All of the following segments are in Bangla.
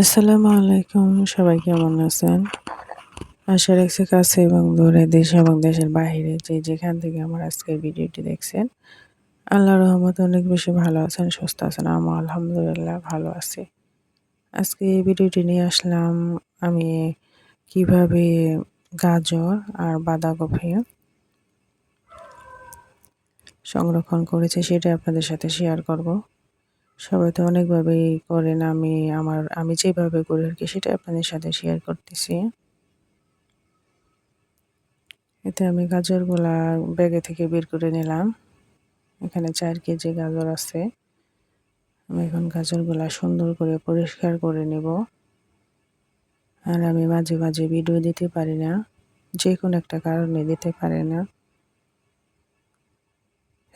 আসসালামু আলাইকুম, সবাই কেমন আছেন? আশা রাখছি কাছে এবং দূরে দেশ এবং দেশের বাইরে যে যেখান থেকে আমার আজকের ভিডিওটি দেখছেন আল্লাহ রহমত অনেক বেশি ভালো আছেন, সুস্থ আছেন আমার আলহামদুলিল্লাহ ভালো আছি। আজকে এই ভিডিওটি নিয়ে আসলাম আমি কীভাবে গাজর আর বাঁধাকপি সংরক্ষণ করেছি সেটা আপনাদের সাথে শেয়ার করব। সবাই তো অনেকভাবেই করেন, আমি আমার, আমি যেভাবে করি আর কি সেটা আপনাদের সাথে শেয়ার করতেছি। এতে আমি গাজরগুলা ব্যাগে থেকে বের করে নিলাম। এখানে চার কেজি গাজর আছে। আমি এখন গাজরগুলা সুন্দর করে পরিষ্কার করে নেব। আর আমি মাঝে মাঝে ভিডিও দিতে পারি না যে কোনো একটা কারণে দিতে পারে না।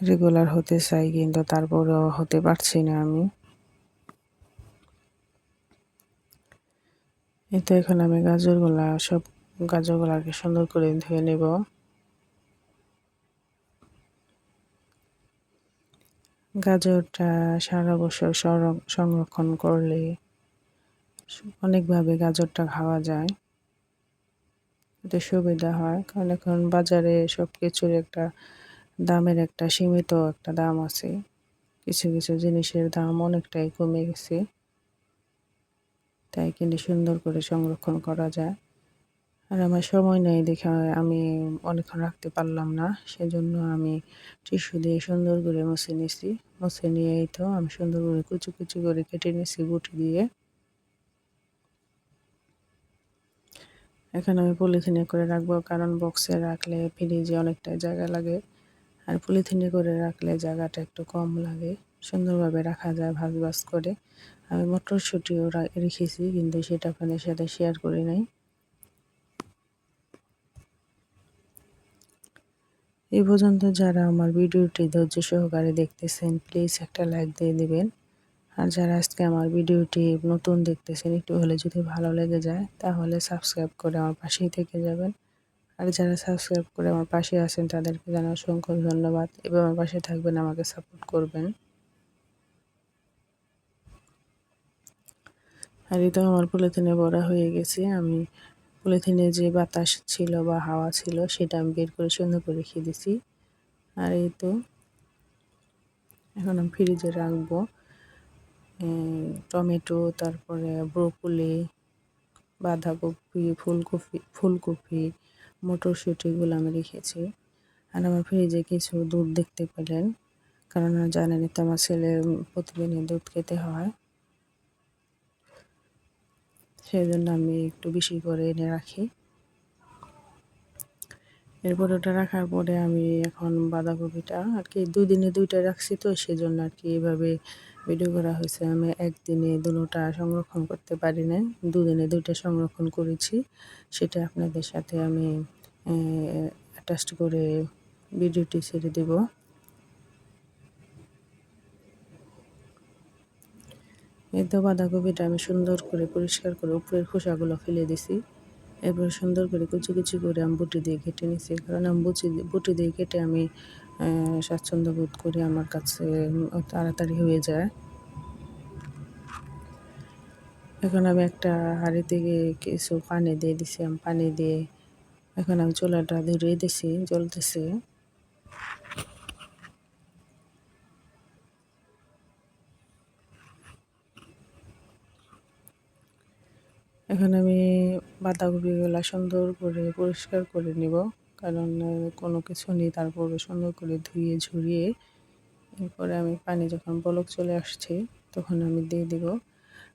রেগুলার হতে চাই, কিন্তু তারপরেও হতে পারছি না আমি। এই তো এখন আমি গাজরগুলা, সব গাজরগুলাকে সুন্দর করে ধুয়ে নেব। গাজরটা সারা বছর সংরক্ষণ করলে অনেকভাবে গাজরটা খাওয়া যায়। এতে সুবিধা হয়, কারণ এখন বাজারে সব কিছুর একটা দামের একটা সীমিত একটা দাম আছে। কিছু কিছু জিনিসের দাম অনেকটাই কমে গেছে। তাই কিনে সুন্দর করে সংরক্ষণ করা যায়। আর আমার সময় নেই দেখে আমি অনেকক্ষণ রাখতে পারলাম না, সেজন্য আমি টিস্যু দিয়ে সুন্দর করে মুছে নিয়েছি। মুছে নিয়েই তো আমি সুন্দর করে কুচু কুচু করে কেটে নিয়েছি গুটি দিয়ে। এখন আমি পলিথিনে করে রাখব, কারণ বক্সে রাখলে ফ্রিজে অনেকটা জায়গা লাগে। আর পলিথিনে করে রাখলে জায়গাটা একটু কম লাগে। সুন্দরভাবে রাখা যায় ভাজ ভাজ করে। আমি মটরশুঁটিও রেখেছি, কিন্তু সেটা আপনাদের সাথে শেয়ার করি নাই। এই পর্যন্ত যারা আমার ভিডিওটি ধৈর্য সহকারে দেখতেছেন প্লিজ একটা লাইক দিয়ে দিবেন। আর যারা আজকে আমার ভিডিওটি নতুন দেখতেছেন, একটু হলে যদি ভালো লেগে যায়, তাহলে সাবস্ক্রাইব করে আমার পাশেই থেকে যাবেন। আর যারা সাবস্ক্রাইব করে আমার পাশে আছেন, তাদেরকে জানা অসংখ্য ধন্যবাদ এবং আমার পাশে থাকবেন, আমাকে সাপোর্ট করবেন। আর এই তো আমার পলিথিনে ভরা হয়ে গেছে। আমি পলিথিনে যে বাতাস ছিল বা হাওয়া ছিল, সেটা আমি বের করে সুন্দর করে রেখে দিছি। আর এই তো এখন আমি ফ্রিজে রাখব। টমেটো, তারপরে ব্রোকলি বাঁধাকপি, ফুলকপি ফুলকপি মটরশুঁটিগুলো আমি রেখেছি। আর আমার ফ্রিজে কিছু দুধ দেখতে পেলেন, কারণ জানেন তো আমার ছেলে প্রতিদিনই দুধ খেতে হয়। সেই জন্য আমি একটু বেশি করে এনে রাখি। এরপর ওটা রাখার পরে আমি এখন বাঁধাকপিটা আর কি দুই দিনে দুইটা রাখছি তো, সেজন্য আর কি এভাবে ভিডিও করা হয়েছে। আমি একদিনে দুটোটা সংরক্ষণ করতে পারি না দুদিনে দুইটা সংরক্ষণ করেছি। সেটা আপনাদের সাথে আমি অ্যাটাচড করে ভিডিওটি ছেড়ে দেব। এই তো বাঁধাকপিটা আমি সুন্দর করে পরিষ্কার করে উপরের খোসাগুলো ফেলে দিছি। এরপর সুন্দর করে কুচি কুচি করে আমি বুটি দিয়ে কেটে নিছি, কারণ আমি বুচি বুটি দিয়ে কেটে আমি স্বাচ্ছন্দ্য বোধ করি আমার কাছে তাড়াতাড়ি হয়ে যায়। এখন আমি একটা হাঁড়ি থেকে কিছু পানি দিয়ে দিছি, আমি পানি দিয়ে এখন আমি চুলাটা ধরিয়ে দিছি, জ্বলতেছে। এখন আমি বাঁধাকপিগুলো সুন্দর করে পরিষ্কার করে নিব, কারণ কোনো কিছু নেই, তারপরে সুন্দর করে ধুয়ে ঝরিয়ে এরপরে আমি পানি যখন বলক চলে আসছে, তখন আমি দিয়ে দিব।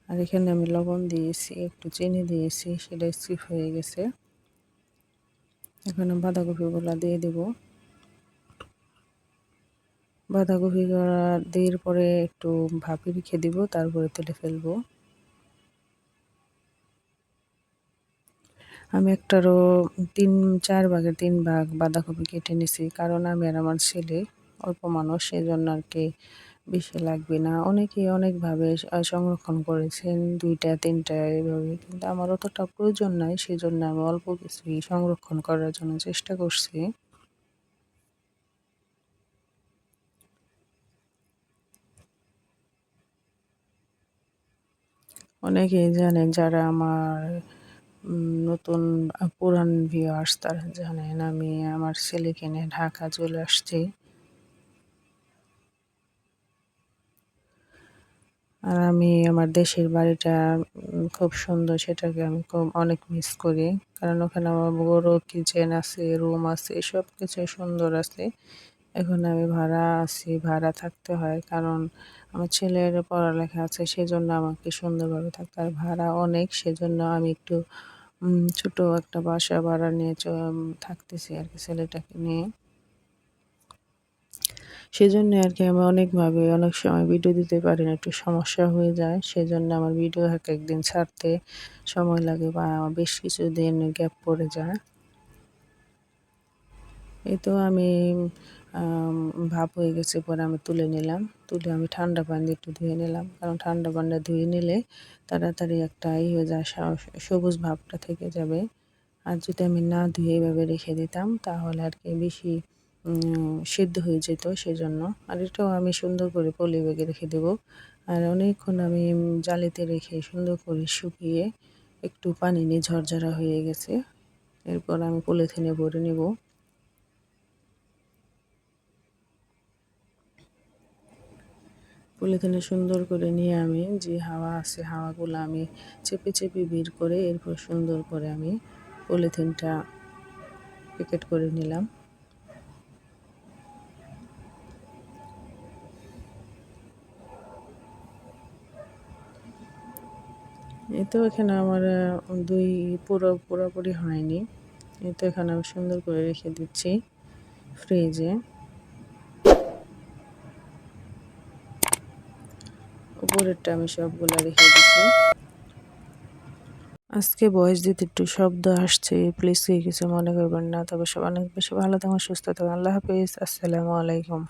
আর এখানে আমি লবণ দিয়েছি, একটু চিনি দিয়েছি, সেটা স্কিপ হয়ে গেছে। এখন বাঁধাকপিগুলো দিয়ে দেব। বাঁধাকপি দেওয়ার পরে একটু ভাপে রেখে দিব, তারপরে তেলে ফেলব। আমি একটারও তিন, চার ভাগের তিন ভাগ বাঁধাকপি কেটে নিছি, কারণ আমি আর আমার ছেলে অল্প মানুষ সেই জন্য আর কি বেশি লাগবে না। অনেকেই অনেকভাবে সংরক্ষণ করেছেন দুইটা, তিনটা এভাবে। কিন্তু আমার অতটা প্রয়োজন নাই, সেজন্য আমি অল্প কিছুই সংরক্ষণ করার জন্য চেষ্টা করছি। অনেকেই জানেন যারা আমার নতুন পুরান ভিউয়ার্স তারা জানেন আমি আমার ছেলেকে নিয়ে ঢাকা চলে আসছি। আর আমি আমার দেশের বাড়িটা খুব সুন্দর, সেটাকে আমি খুব অনেক মিস করি। কারণ ওখানে আমার বড় কিচেন আছে রুম আছে সব কিছু সুন্দর আছে। এখন আমি ভাড়া আছি, ভাড়া থাকতে হয়। কারণ আমার ছেলের পড়ালেখা আছে, সেজন্য আমাকে সুন্দরভাবে থাকতে হয়। ভাড়া অনেক, সেজন্য আমি একটু ছোট একটা বাসা ভাড়া নিয়ে থাকতেছি আর কি ছেলেটাকে নিয়ে। সেজন্য আর কি আমি অনেকভাবে, অনেক সময় ভিডিও দিতে পারি না, একটু সমস্যা হয়ে যায়। সেজন্য আমার ভিডিও এক একদিন ছাড়তে সময় লাগে বা বেশ কিছুদিন গ্যাপ পড়ে যায়। এই তো আমি ভাপ হয়ে গেছে পরে আমি তুলে নিলাম। তুলে আমি ঠান্ডা পানি দিয়ে একটু ধুয়ে নিলাম। কারণ ঠান্ডা পানিটা ধুয়ে নিলে তাড়াতাড়ি একটা ই হয়ে যায় সবুজ ভাবটা থেকে যাবে। আর যদি আমি না ধুয়ে এভাবে রেখে দিতাম, তাহলে আর কি বেশি সিদ্ধ হয়ে যেত সেজন্য। আর এটাও আমি সুন্দর করে পলি ব্যাগে রেখে দেবো। আর অনেকক্ষণ আমি জালিতে রেখে সুন্দর করে শুকিয়ে একটু পানি নিয়ে ঝরঝরা হয়ে গেছে। এরপর আমি পলিথিনে ভরে নেব। পলিথিনে সুন্দর করে নিয়ে আমি যে হাওয়া আছে হাওয়াগুলো আমি চেপে চেপে বের করে এরপর সুন্দর করে আমি পলিথিনটা প্যাকেট করে নিলাম। তো এখানে আমার দুই পুরো, পুরোপুরি হয়নি। এই তো এখানে আমি সুন্দর করে রেখে দিচ্ছি ফ্রিজে। উপরেরটা আমি সবগুলো রেখে দিচ্ছি। আজকে বয়স দিতে একটু শব্দ আসছে প্লিজ কিছু মনে করবেন না। তবে সব অনেক বেশি ভালো থাকুন, সুস্থ থাকুন। আল্লাহ হাফিজ, আসসালামু আলাইকুম।